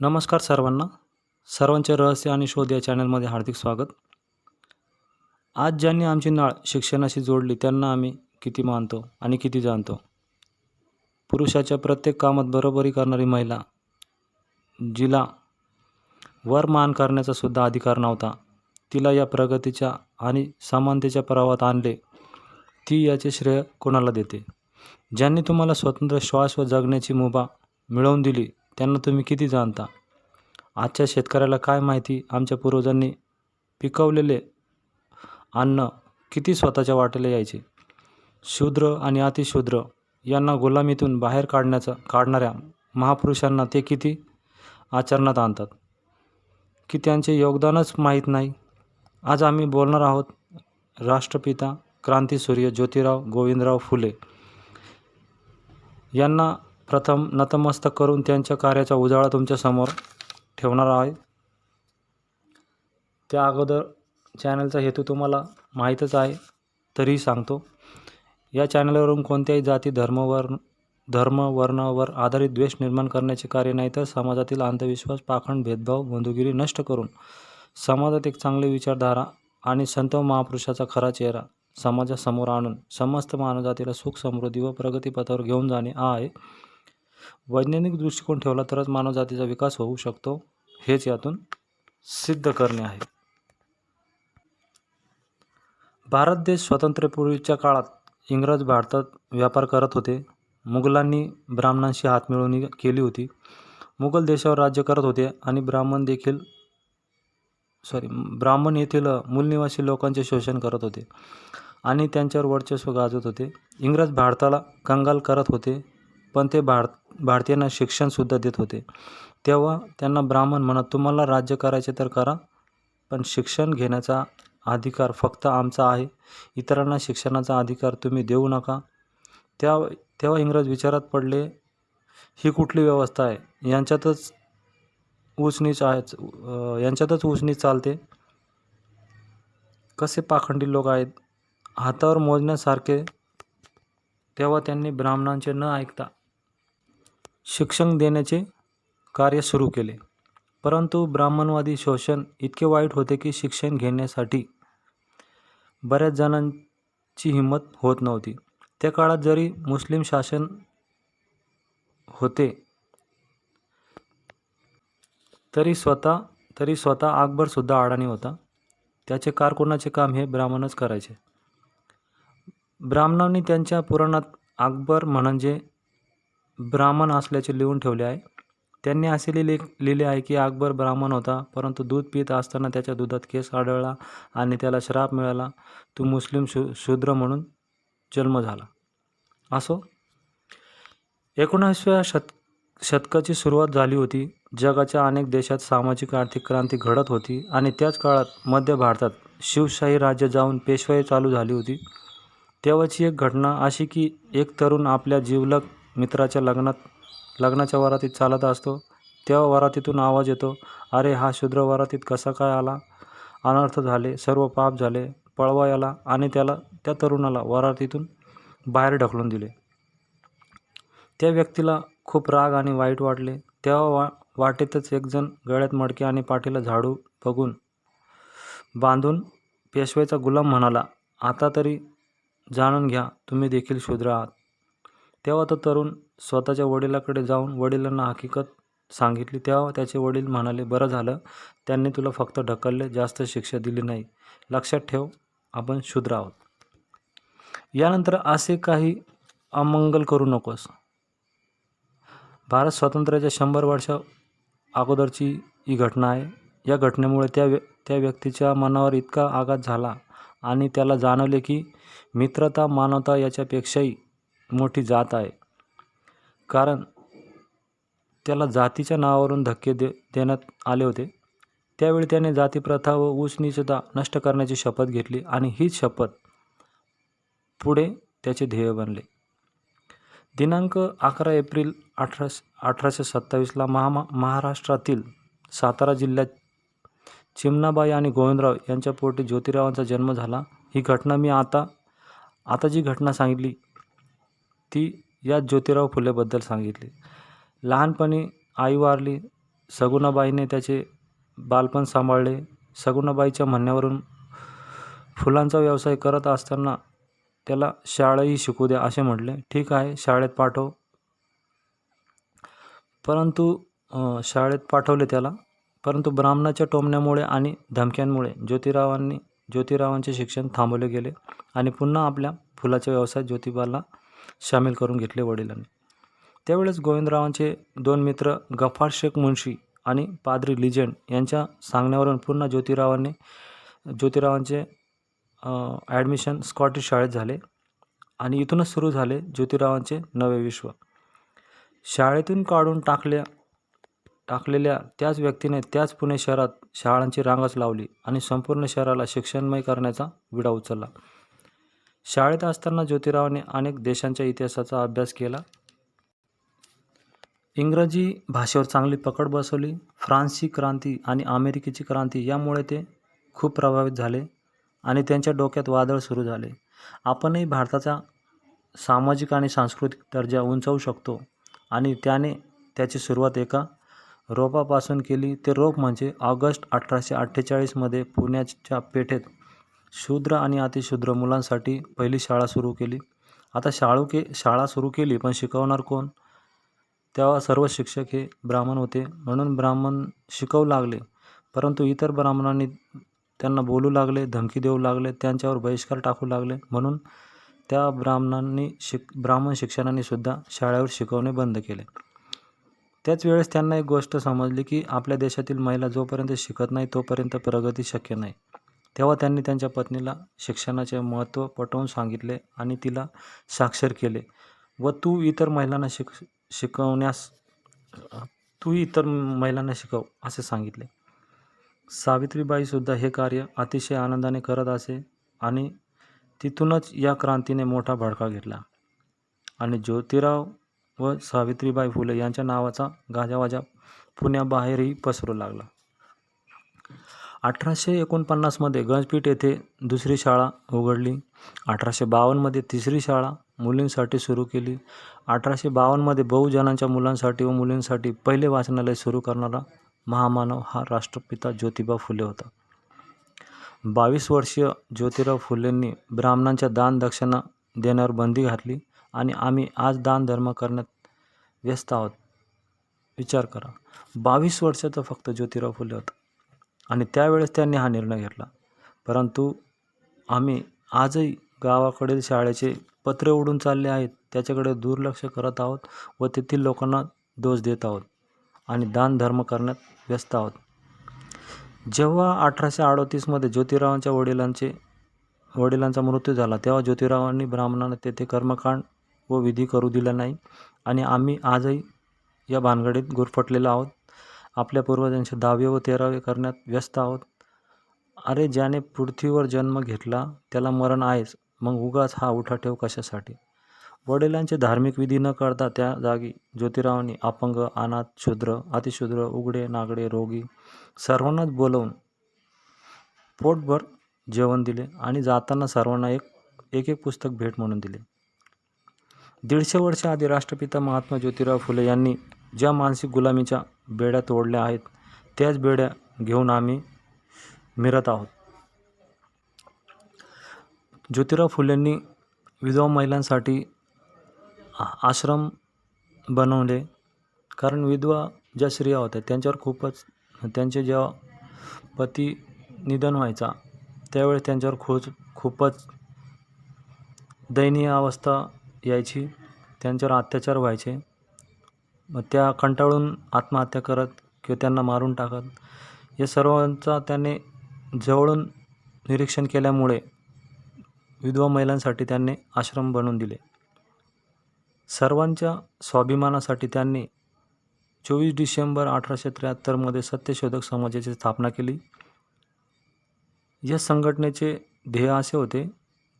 नमस्कार सर्वांना. सर्वांचे रहस्य आणि शोध या चॅनलमध्ये हार्दिक स्वागत. आज ज्यांनी आमची नाळ शिक्षणाशी जोडली त्यांना आम्ही किती मानतो आणि किती जाणतो. पुरुषाच्या प्रत्येक कामात बरोबरी करणारी महिला जिला वर मान करण्याचा सुद्धा अधिकार नव्हता. तिला या प्रगतीच्या आणि समानतेच्या प्रवाहात आणले ती याचे श्रेय कोणाला देते? ज्यांनी तुम्हाला स्वतंत्र श्वास व जगण्याची मुभा मिळवून दिली त्यांना तुम्ही किती जाणता? आजच्या शेतकऱ्याला काय माहिती? आमच्या पूर्वजांनी पिकवलेले अन्न किती स्वतःच्या वाटेला यायचे? शूद्र आणि अतिशूद्र यांना गुलामीतून बाहेर काढण्याचा काढणाऱ्या महापुरुषांना ते किती आचरणात आणतात? की त्यांचे योगदानच माहीत नाही? आज आम्ही बोलणार आहोत राष्ट्रपिता क्रांतीसूर्य ज्योतिराव गोविंदराव फुले यांना प्रथम नतमस्तक करून त्यांच्या कार्याचा उजाळा तुमच्यासमोर ठेवणार आहे. त्या अगोदर चॅनलचा हेतू तुम्हाला माहीतच आहे तरीही सांगतो. या चॅनलवरून कोणत्याही जाती धर्मवर धर्म वर्णावर आधारित द्वेष निर्माण करण्याचे कार्य नाही तर समाजातील अंधविश्वास पाखंड भेदभाव बंधुगिरी नष्ट करून समाजात एक चांगली विचारधारा आणि संत महापुरुषाचा खरा चेहरा समाजासमोर आणून समस्त मानवजातीला सुख समृद्धी व प्रगतीपथावर घेऊन जाणे हा आहे. वैज्ञानिक दृष्टिकोन ठेवला तरच मानवजातीचा विकास होऊ शकतो हेच यातून सिद्ध करणे आहे. भारत देश स्वातंत्र्यपूर्वीच्या काळात इंग्रज भारतात व्यापार करत होते. मुघलांनी ब्राह्मणांशी हातमिळवणी केली होती. मुघल देशावर राज्य करत होते आणि ब्राह्मण देखील सॉरी ब्राह्मण येथील मूलनिवासी लोकांचे शोषण करत होते आणि त्यांच्यावर वर्चस्व गाजवत होते. इंग्रज भारताला कंगाल करत होते. पण ते भार भारतीयांना शिक्षणसुद्धा देत होते. तेव्हा त्यांना ब्राह्मण म्हणत तुम्हाला राज्य करायचे तर करा पण शिक्षण घेण्याचा अधिकार फक्त आमचा आहे. इतरांना शिक्षणाचा अधिकार तुम्ही देऊ नका. त्या तेव्हा इंग्रज विचारात पडले ही कुठली व्यवस्था आहे? यांच्यातच उचनीच आहेच यांच्यातच ऊचनीच चालते? कसे पाखंडी लोक आहेत? हातावर मोजण्यासारखे. तेव्हा त्यांनी ब्राह्मणांचे न ऐकता शिक्षण देण्याचे कार्य सुरू केले. परंतु ब्राह्मणवादी शोषण इतके वाईट होते की शिक्षण घेण्यासाठी बऱ्याच जणांची हिंमत होत नव्हती. त्या काळात जरी मुस्लिम शासन होते तरी स्वतः तरी स्वतः अकबरसुद्धा अडाणी होता. त्याचे कारकुनाचे काम हे ब्राह्मणच करायचे. ब्राह्मणांनी त्यांच्या पुराणात अकबर म्हणजे ब्राह्मण असल्याचे लिहून ठेवले आहे. त्यांनी असे लिहिले लिहिले आहे की अकबर ब्राह्मण होता परंतु दूध पित असताना त्याच्या दुधात केस आढळला आणि त्याला श्राप मिळाला. तो मुस्लिम शू शूद्र म्हणून जन्म झाला. असो एकोणासव्या शत शतकाची सुरुवात झाली होती. जगाच्या अनेक देशात सामाजिक आर्थिक क्रांती घडत होती आणि त्याच काळात मध्य भारतात शिवशाही राज्य जाऊन पेशवाई चालू झाली होती. तेव्हाची एक घटना अशी की एक तरुण आपल्या जिवलग मित्राच्या लग्नात लग्नाच्या वरातीत चालत असतो. तेव्हा वरातीतून आवाज येतो अरे हा शूद्र वरातीत कसा काय आला? अनर्थ झाले सर्व पाप झाले. पळवा याला आणि त्याला त्या तरुणाला वरातीतून बाहेर ढकलून दिले. त्या व्यक्तीला खूप राग आणि वाईट वाटले. तेव्हा वा वाटेतच एकजण गळ्यात मडके आणि पाठीला झाडू बघून बांधून पेशवेचा गुलाम म्हणाला आता तरी जाणून घ्या तुम्ही देखील शूद्र आहात. तेव्हा तो तरुण स्वतःच्या वडिलाकडे जाऊन वडिलांना हकीकत सांगितली. तेव्हा त्याचे वडील म्हणाले बरं झालं त्यांनी तुला फक्त ढकलले जास्त शिक्षा दिली नाही. लक्षात ठेव आपण शूद्र आहोत. यानंतर असे काही अमंगल करू नकोस. भारत स्वातंत्र्याच्या शंभर वर्षा अगोदरची ही घटना आहे. या घटनेमुळे त्या व्य त्या व्यक्तीच्या मनावर इतका आघात झाला आणि त्याला जाणवले की मित्रता मानवता याच्यापेक्षाही मोठी जात आहे. कारण त्याला जातीच्या नावावरून धक्के दे देण्यात आले होते. त्यावेळी त्याने जातीप्रथा व उचनीचता नष्ट करण्याची शपथ घेतली आणि हीच शपथ पुढे त्याचे ध्येय बनले. दिनांक अकरा एप्रिल अठरा अठराशे सत्तावीसला महामा महाराष्ट्रातील सातारा जिल्ह्यात चिमणाबाई आणि गोविंदराव यांच्या पोटी ज्योतिरावांचा जन्म झाला. ही घटना मी आता आता जी घटना सांगितली ती या ज्योतिराव फुलेबद्दल सांगितली. लहानपणी आई वारली सगुणाबाईने त्याचे बालपण सांभाळले. सगुणाबाईच्या म्हणण्यावरून फुलांचा व्यवसाय करत असताना त्याला शाळाही शिकू द्या असे म्हटले. ठीक आहे शाळेत पाठव. परंतु शाळेत पाठवले त्याला. परंतु ब्राह्मणाच्या टोमण्यामुळे आणि धमक्यांमुळे ज्योतिरावांनी ज्योतिरावांचे शिक्षण थांबवले गेले आणि पुन्हा आपल्या फुलाच्या व्यवसाय ज्योतिबाला सामील करून घेतले वडिलांनी. त्यावेळेस गोविंदरावांचे दोन मित्र गफार शेख मुन्शी आणि पादरी लिजेंड यांच्या सांगण्यावरून पुन्हा ज्योतिरावांनी ज्योतिरावांचे ॲडमिशन स्कॉटिश शाळेत झाले आणि इथूनच सुरू झाले ज्योतिरावांचे नवे विश्व. शाळेतून काढून टाकल्या टाकलेल्या त्याच व्यक्तीने त्याच पुणे शहरात शाळांची रांगच लावली आणि संपूर्ण शहराला शिक्षणमय करण्याचा विडा उचलला. शाळेत असताना ज्योतिरावाने अनेक देशांच्या इतिहासाचा अभ्यास केला. इंग्रजी भाषेवर चांगली पकड बसवली. फ्रान्सची क्रांती आणि अमेरिकेची क्रांती यामुळे ते खूप प्रभावित झाले आणि त्यांच्या डोक्यात वादळ सुरू झाले. आपणही भारताचा सामाजिक आणि सांस्कृतिक दर्जा उंचावू शकतो आणि त्याने त्याची सुरुवात एका रोपापासून केली. ते रोप म्हणजे ऑगस्ट अठराशे अठ्ठेचाळीसमध्ये पुण्याच्या पेठेत शूद्र आणि अतिशूद्र मुलांसाठी पहिली शाळा सुरू केली. आता शाळू के शाळा सुरू केली पण शिकवणार कोण? तेव्हा सर्व शिक्षक हे ब्राह्मण होते. म्हणून ब्राह्मण शिकवू लागले. परंतु इतर ब्राह्मणांनी त्यांना बोलू लागले धमकी देऊ लागले त्यांच्यावर बहिष्कार टाकू लागले. म्हणून त्या ब्राह्मणांनी शिक ब्राह्मण शिक्षणाने सुद्धा शाळेवर शिकवणे बंद केले. त्याच वेळेस त्यांना एक गोष्ट समजली की आपल्या देशातील महिला जोपर्यंत शिकत नाही तोपर्यंत प्रगती शक्य नाही. तेव्हा त्यांनी त्यांच्या पत्नीला शिक्षणाचे महत्त्व पटवून सांगितले आणि तिला साक्षर केले. व तू इतर महिलांना शिक शिकवण्यास तू इतर महिलांना शिकव असे सांगितले. सावित्रीबाईसुद्धा हे कार्य अतिशय आनंदाने करत असे आणि तिथूनच या क्रांतीने मोठा भडका घेतला. आणि ज्योतिराव व सावित्रीबाई फुले यांच्या नावाचा गाजावाजा पुण्याबाहेरही पसरू लागला. अठराशे एकोणपन्नासमध्ये गंजपीठ येथे दुसरी शाळा उघडली. अठराशे बावन्नमध्ये तिसरी शाळा मुलींसाठी सुरू केली. अठराशे बावन्नमध्ये बहुजनांच्या मुलांसाठी व मुलींसाठी पहिले वाचनालय सुरू करणारा महामानव हा राष्ट्रपिता ज्योतिबा फुले होता. बावीस वर्षीय ज्योतिराव फुलेंनी ब्राह्मणांच्या दान दक्षिणा देण्यावर बंदी घातली आणि आम्ही आज दान धर्म करण्यात व्यस्त आहोत. विचार करा. बावीस वर्षाचा फक्त ज्योतिराव फुले होता. आणि त्यावेळेस त्यांनी हा निर्णय घेतला. परंतु आम्ही आजही गावाकडील शाळेचे पत्रे उडून चालले आहेत. त्याच्याकडे दुर्लक्ष करत आहोत व तेथील लोकांना दोष देत आहोत आणि दान धर्म करण्यात व्यस्त आहोत. जेव्हा अठराशे अडतीसमध्ये ज्योतिरावांच्या वडिलांचे वडिलांचा मृत्यू झाला तेव्हा ज्योतिरावांनी ब्राह्मणांना तेथे कर्मकांड व विधी करू दिला नाही आणि आम्ही आजही या भानगडीत गुरफटलेलो आहोत. आपल्या पूर्वजांचे दहावे व तेरावे करण्यात व्यस्त आहोत. अरे ज्याने पृथ्वीवर जन्म घेतला त्याला मरण आहेच. मग उगाच हा उठाठेव कशासाठी? वडिलांचे धार्मिक विधी न करता त्या जागी ज्योतिरावांनी अपंग अनाथ शूद्र अतिशूद्र उघडे नागडे रोगी सर्वांनाच बोलवून पोटभर जेवण दिले आणि जाताना सर्वांना एक एक एक पुस्तक भेट म्हणून दिले. दीडशे वर्ष आधी राष्ट्रपिता महात्मा ज्योतिराव फुले यांनी ज्या मानसिक गुलामीच्या बेड्या तोडल्या आहेत त्याच बेड्या घेऊन आम्ही मिरत आहोत. ज्योतिराव फुलेंनी विधवा महिलांसाठी आश्रम बनवले. कारण विधवा ज्या स्त्रिया होत्या त्यांच्यावर खूपच त्यांचे जेव्हा पती निधन व्हायचा त्यावेळेस त्यांच्यावर खूप खूपच दयनीय अवस्था यायची त्यांच्यावर अत्याचार व्हायचे. मग त्या कंटाळून आत्महत्या करत किंवा त्यांना मारून टाकत या सर्वांचा त्याने जवळून निरीक्षण केल्यामुळे विधवा महिलांसाठी त्यांनी आश्रम बनवून दिले. सर्वांच्या स्वाभिमानासाठी त्यांनी चोवीस डिसेंबर अठराशे त्र्याहत्तरमध्ये सत्यशोधक समाजाची स्थापना केली. या संघटनेचे ध्येय असे होते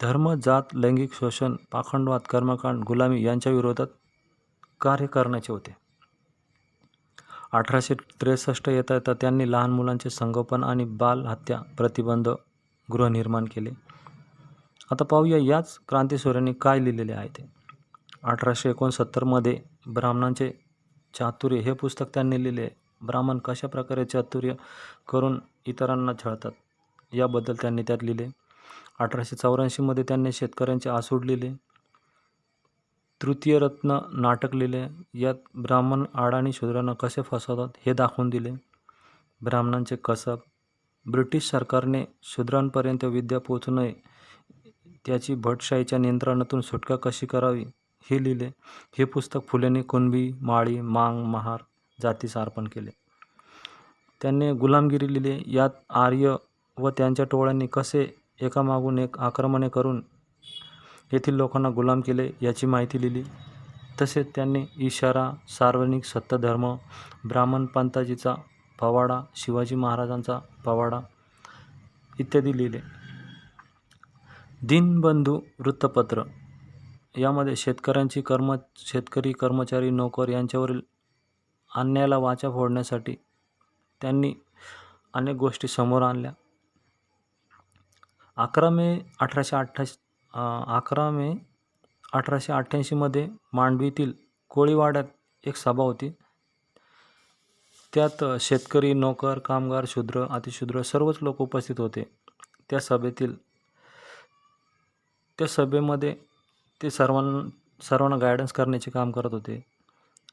धर्म जात लैंगिक शोषण पाखंडवाद कर्मकांड गुलामी यांच्या विरोधात कार्य करण्याचे होते. अठराशे त्रेसष्ट येता येता त्यांनी लहान मुलांचे संगोपन आणि बाल हत्या प्रतिबंध गृहनिर्माण केले. आता पाहूया याच क्रांतीसूर्यांनी काय लिहिलेले आहे ते. अठराशे एकोणसत्तरमध्ये ब्राह्मणांचे चातुर्य हे पुस्तक त्यांनी लिहिले. ब्राह्मण कशा प्रकारे चातुर्य करून इतरांना छळतात याबद्दल त्यांनी त्यात लिहिले. अठराशे चौऱ्याऐंशीमध्ये त्यांनी शेतकऱ्यांचे आसूड लिहिले. तृतीय रत्न नाटक लिहिले यात ब्राह्मण आडाणी शूद्रांना कसे फसवतात हे दाखवून दिले. ब्राह्मणांचे कसब ब्रिटिश सरकारने शूद्रांपर्यंत विद्या पोचू नये त्याची भटशाहीच्या नियंत्रणातून सुटका कशी करावी हे लिहिले. हे पुस्तक फुलेने कुणबी माळी मांग महार जातीस अर्पण केले. त्यांनी गुलामगिरी लिहिले. यात आर्य व त्यांच्या टोळ्यांनी कसे एकामागून एक आक्रमणे करून येथील लोकांना गुलाम केले याची माहिती लिहिली. तसेच त्यांनी इशारा सार्वजनिक सत्यधर्म ब्राह्मण पंथाजीचा पवाडा शिवाजी महाराजांचा पवाडा इत्यादी लिहिले. दिनबंधू वृत्तपत्र. यामध्ये शेतकऱ्यांची कर्म शेतकरी कर्मचारी नोकर यांच्यावरील अन्यायाला वाचा फोडण्यासाठी त्यांनी अनेक गोष्टी समोर आणल्या. अकरा मे अठराशे अठ्ठास अकरा मे अठराशे अठ्ठ्याऐंशीमध्ये मांडवीतील कोळीवाड्यात एक सभा होती. त्यात शेतकरी नोकर कामगार शूद्र अतिशूद्र सर्वच लोक उपस्थित होते. त्या सभेतील त्या सभेमध्ये ते सर्वांना सर्वांना गायडन्स करण्याचे काम करत होते.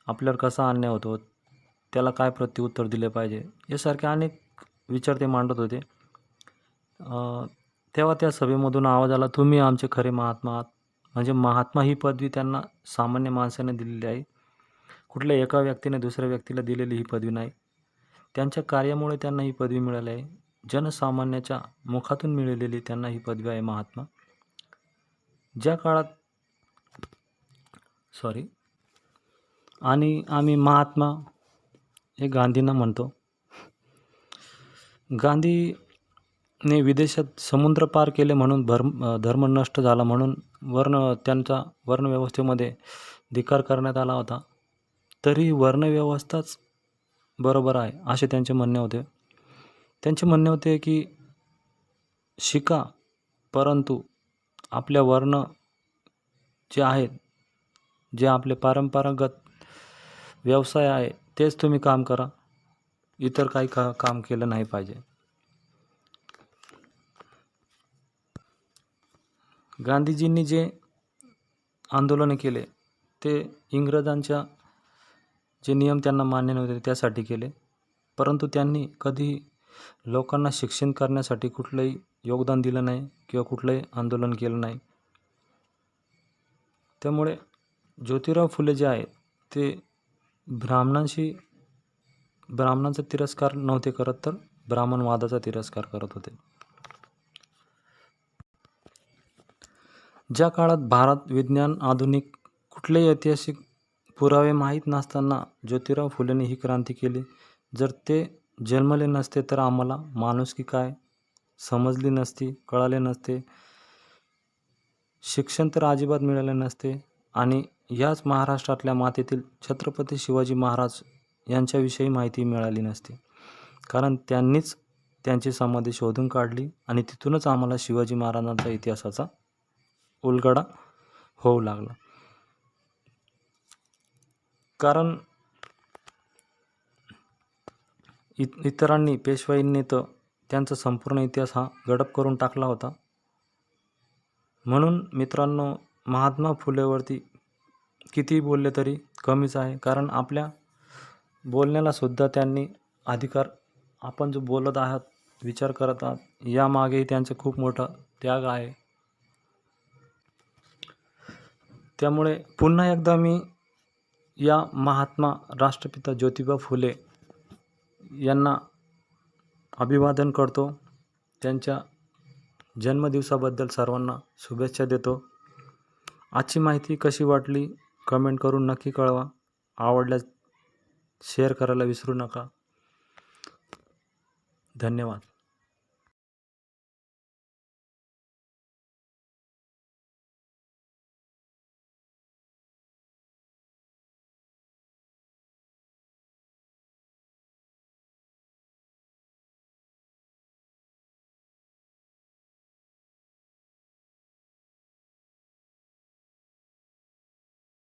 आपल्यावर कसा अन्याय होतो त्याला काय प्रत्युत्तर दिले पाहिजे यासारखे अनेक विचार ते मांडत होते. तेव्हा त्या सभेमधून आवाज आला तुम्ही आमचे खरे महात्मा आहात. म्हणजे महात्मा ही पदवी त्यांना सामान्य माणसाने दिलेली आहे. कुठल्या एका व्यक्तीने दुसऱ्या व्यक्तीला दिलेली ही पदवी नाही. त्यांच्या कार्यामुळे त्यांना ही पदवी मिळाली आहे. जनसामान्याच्या मुखातून मिळालेली त्यांना ही पदवी आहे महात्मा. ज्या काळात सॉरी आणि आम्ही महात्मा हे गांधींना म्हणतो. गांधी ने विदेशात समुद्र पार केले म्हणून धर्म धर्म नष्ट झाला म्हणून वर्ण त्यांचा वर्णव्यवस्थेमध्ये धिकार करण्यात आला होता. तरी वर्णव्यवस्थाच बरोबर आहे असे त्यांचे म्हणणे होते. त्यांचे म्हणणे होते की शिका परंतु आपल्या वर्ण जे आहेत जे आपले परंपरागत व्यवसाय आहे तेच तुम्ही काम करा. इतर काही का काम केलं नाही पाहिजे. गांधीजींनी जे आंदोलन केले ते इंग्रजांच्या जे नियम त्यांना मान्य नव्हते त्यासाठी केले. परंतु त्यांनी कधी लोकांना शिक्षण करण्यासाठी कुठलंही योगदान दिलं नाही किंवा कुठलंही आंदोलन केलं नाही. त्यामुळे ज्योतिराव फुले जे आहेत ते ब्राह्मणांशी ब्राह्मणांचा तिरस्कार नव्हते करत तर ब्राह्मणवादाचा तिरस्कार करत होते. ज्या काळात भारत विज्ञान आधुनिक कुठलेही ऐतिहासिक पुरावे माहीत नसताना ज्योतिराव फुलेंनी ही क्रांती केली. जर ते जन्मले नसते तर आम्हाला माणुसकी काय? समजली नसती कळाले नसते. शिक्षण तर अजिबात मिळाले नसते. आणि याच महाराष्ट्रातल्या मातेतील छत्रपती शिवाजी महाराज यांच्याविषयी माहिती मिळाली नसती. कारण त्यांनीच त्यांची समाधी शोधून काढली आणि तिथूनच आम्हाला शिवाजी महाराजांचा इतिहासाचा उलगडा होऊ लागला. कारण इत इतरांनी पेशवाईंनी तर त्यांचा संपूर्ण इतिहास हा गडप करून टाकला होता. म्हणून मित्रांनो महात्मा फुलेवरती किती बोलले तरी कमीच आहे. कारण आपल्या बोलण्यालासुद्धा त्यांनी अधिकार आपण जो बोलत आहात विचार करत आहात यामागेही त्यांचं खूप मोठा त्याग आहे. त्यामुळे पुन्हा एकदा मी या महात्मा राष्ट्रपिता ज्योतिबा फुले यांना अभिवादन करतो. त्यांच्या जन्मदिवसाबद्दल सर्वांना शुभेच्छा देतो. आजची माहिती कशी वाटली कमेंट करून नक्की कळवा. आवडल्यास शेअर करायला विसरू नका. धन्यवाद.